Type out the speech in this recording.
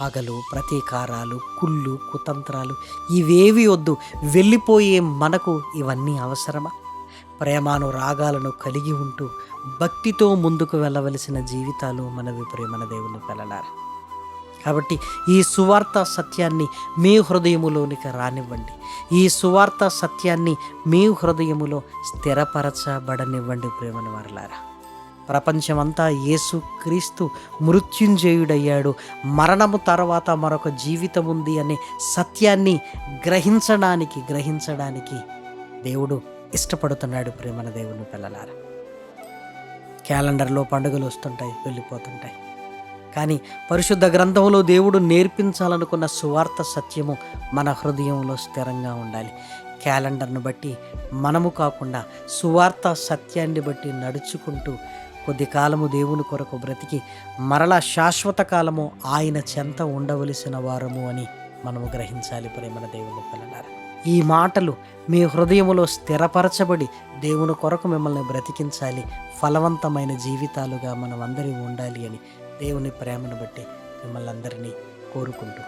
పగలు ప్రతీకారాలు కుళ్ళు కుతంత్రాలు ఇవేవి వద్దు. వెళ్ళిపోయే మనకు ఇవన్నీ అవసరమా? ప్రేమాను రాగాలను కలిగి ఉంటూ భక్తితో ముందుకు వెళ్ళవలసిన జీవితాలు మనవి ప్రేమన దేవుని వెళ్ళలారా? కాబట్టి ఈ సువార్త సత్యాన్ని మీ హృదయములోనికి రానివ్వండి. ఈ సువార్త సత్యాన్ని మీ హృదయములో స్థిరపరచబడనివ్వండి ప్రేమని వారలారా. ప్రపంచమంతా యేసు క్రీస్తు మృత్యుంజయుడయ్యాడు. మరణము తర్వాత మరొక జీవితం ఉంది అనే సత్యాన్ని గ్రహించడానికి గ్రహించడానికి దేవుడు ఇష్టపడుతున్నాడు ప్రేమన దేవుని పిల్లలారా. క్యాలెండర్లో పండుగలు వస్తుంటాయి వెళ్ళిపోతుంటాయి. కానీ పరిశుద్ధ గ్రంథంలో దేవుడు నేర్పించాలనుకున్న సువార్త సత్యము మన హృదయంలో స్థిరంగా ఉండాలి. క్యాలెండర్ను బట్టి మనము కాకుండా సువార్త సత్యాన్ని బట్టి నడుచుకుంటూ కొద్ది కాలము దేవుని కొరకు బ్రతికి మరలా శాశ్వత కాలము ఆయన చెంత ఉండవలసిన వారము అని మనము గ్రహించాలి ప్రేమన దేవుని పిల్లలారా. ఈ మాటలు మీ హృదయములో స్థిరపరచబడి దేవుని కొరకు మిమ్మల్ని బ్రతికించాలి ఫలవంతమైన జీవితాలుగా మనం అందరి ఉండాలి అని దేవుని ప్రేమను బట్టి మిమ్మల్ని అందరినీ కోరుకుంటూ